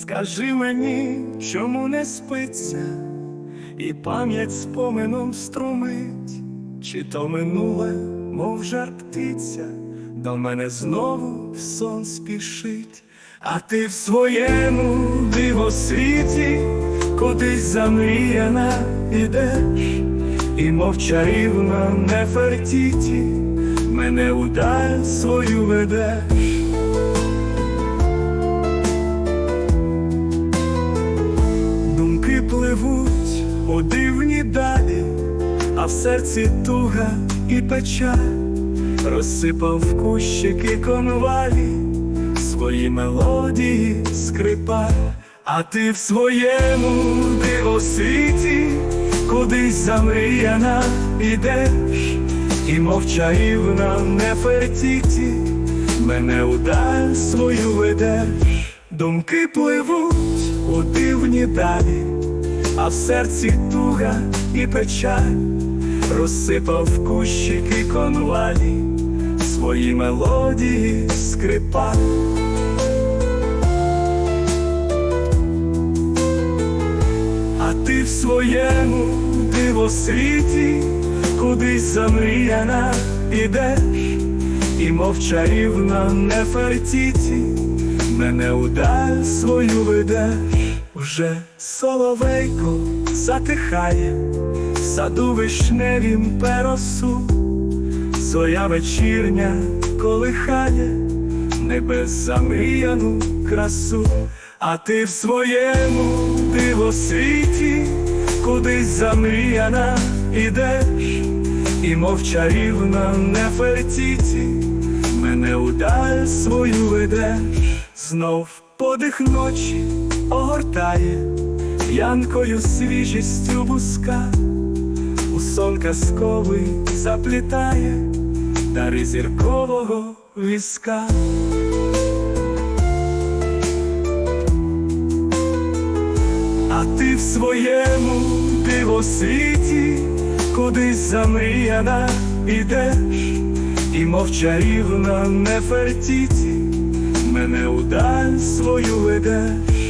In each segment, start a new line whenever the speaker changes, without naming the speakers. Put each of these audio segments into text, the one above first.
Скажи мені, чому не спиться, і пам'ять спомином струмить, чи то минуле, мов жар птиця, до мене знову сон спішить, а ти в своєму дивосвіті, кудись замріяна ідеш, і мов чарівна Нефертіті, мене у даль свою ведеш. А в серці туга і печаль. Розсипав кущики конвалі свої мелодії скрипа, а ти в своєму дивосвіті кудись замріяна ідеш, і мов чарівна Нефертіті, мене у даль свою ведеш. Думки пливуть у дивні далі, а в серці туга і печаль розсипав кущики конвалі свої мелодії скрипа. А ти в своєму дивосвіті кудись замріяна ідеш, і мов чарівна Нефертіті, мене у даль свою ведеш, вже соловейко затихає, саду вишневім перосу, Зоря вечірня колихає небес замріяну красу, а ти в своєму дивосвіті, кудись замріяна ідеш, і мов чарівна Нефертіті, мене у даль свою ведеш, знов подих ночі огортає, янкою свіжістю буска, казковий заплітає дари зіркового візка. А ти в своєму дивосвіті, кудись замріяна ідеш, і мов чарівна Нефертіті, мене у даль свою ведеш.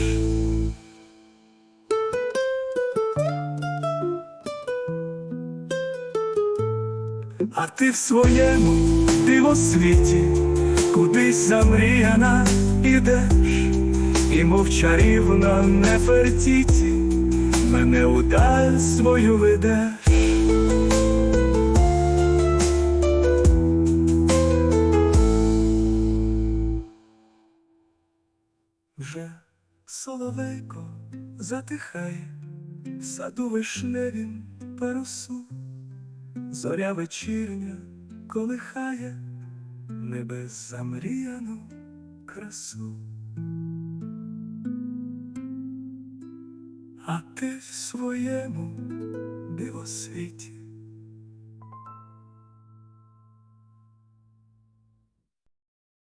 А ти в своєму дивосвіті, кудись замріяна ідеш, і мов чарівна Нефертіті, мене у даль свою ведеш. Вже соловейко затихає, в саду вишневім перосу. Зоря вечірня колихає небес замріяну красу. А ти в своєму дивосвіті